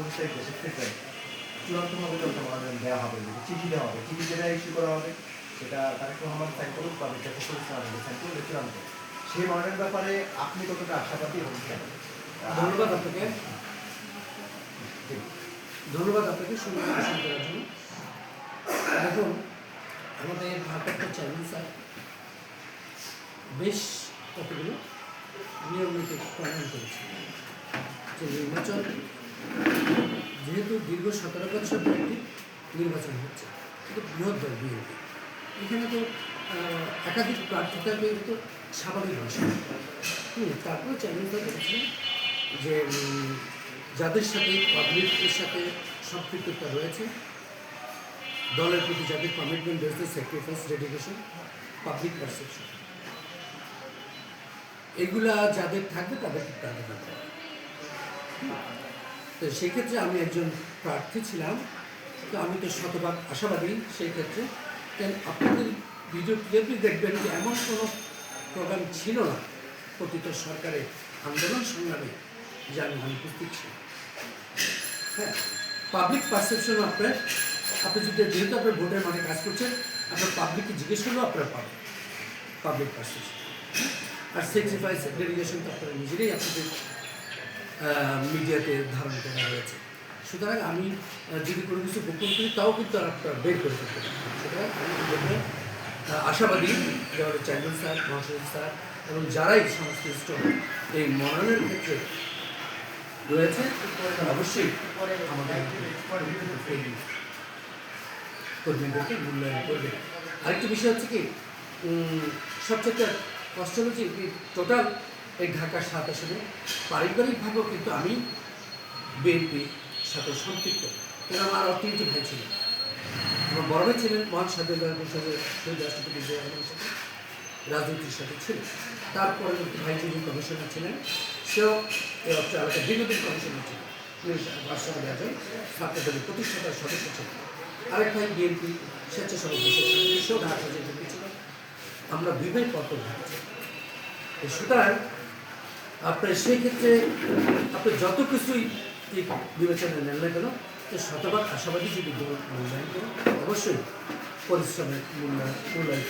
তারিখ দেশে মনোনয়ন দেওয়া হবে চিঠি দেওয়া হবে চিঠি যেটা ইস্যু করা হবে সেটা তারেক রহমান সাইন করুক চূড়ান্ত সেই মনোনয়নের ব্যাপারে আপনি কতটা আশাবাদী কেন ধন্যবাদ আপনাকে ধন্যবাদ আপনাকে সুন্দর করার জন্য দেখুন আমাদের ভারপ্রাপ্ত চেয়ারম্যান স্যার বেশ কতগুলো নিয়মিত প্রণয়ন করেছে যে নির্বাচন দীর্ঘ সতেরো বছর পর নির্বাচন হচ্ছে। কিন্তু বৃহৎ দল বিএনপি। এখানে তো একাধিক প্রার্থী থাকবে তো স্বাভাবিক বিষয় হুম তারপরে চেয়ারম্যান স্যার যে যাদের সাথে পাবলিকের সাথে সম্পৃক্ততা রয়েছে, দলের প্রতি যাদের কমিটমেন্ট রয়েছে স্যাক্রিফাইস ডেডিকেশন পাবলিক পারসেপশন এগুলা যাদের থাকবে তাদের হবে। তো সেই ক্ষেত্রে আমি একজন প্রার্থী ছিলাম। তো আমি তো শতভাগ আশাবাদী সেই ক্ষেত্রে কেন আপনাদের ভিডিও ক্লিপই দেখবেন যে এমন কোনো প্রোগ্রাম ছিল না পতিত সরকারের আন্দোলন সংগ্রামে যে আমি অনুপস্থিত ছিলাম হ্যাঁ পাবলিক পারসেপশন আপনার আপনি যদি যেহেতু আপনার ভোটের মানে কাজ করছেন, আপনার পাবলিককে জিজ্ঞেস করলেও আপনারা পাবেন পাবলিক পারসেপশন আর স্যাক্রিফাইস ডেলিগেশন তো আপনারা নিজেরাই আপনাদের মিডিয়াতে ধারণ করা হয়েছে। সুতরাং আমি যদি কোনো কিছু গোপন করি তাও কিন্তু আর আপনারা বের করে পারেন সুতরাং আমি আশাবাদী যে আমাদের চেয়ারম্যান স্যার মহাসচিব স্যার এবং যারাই সংশ্লিষ্ট এই মনোনয়নের ক্ষেত্রে রয়েছে, অবশ্যই আমাদের কর্মীদেরকে মূল্যায়ন করবে। আরেকটি বিষয় হচ্ছে কি সবচেয়ে কষ্ট হচ্ছে টোটাল এই ঢাকার সাত আসনে পারিবারিকভাবেও কিন্তু আমি বিএনপির সাথে সম্পৃক্ত। কারণ আমার আর ভাই ছিল। আমার বড় ভাই ছিলেন মহান স্বাধীনতা পরিষদের শহীদ রাষ্ট্রপতি জিয়া সাথে, রাজনীতির সাথে ছিল তারপরে একটি ভাই যিনি কমিশনার ছিলেন, সেও এই অত্র এলাকার দীর্ঘদিন কমিশনার ছিলেন। প্রতিষ্ঠাতার সদস্য ছিলেন। আরেক ভাই বিএনপি স্বেচ্ছাসেবক সেও ছিল আমরা ভাই পত্র সুতরাং আপনার সেই ক্ষেত্রে আপনি যত কিছুই বিবেচনা নেন না কেন, তো শতভাগ আশাবাদী যদি মূল্যায়ন করেন অবশ্যই পরিশ্রমের মূল্যায়ন মূল্যায়ন।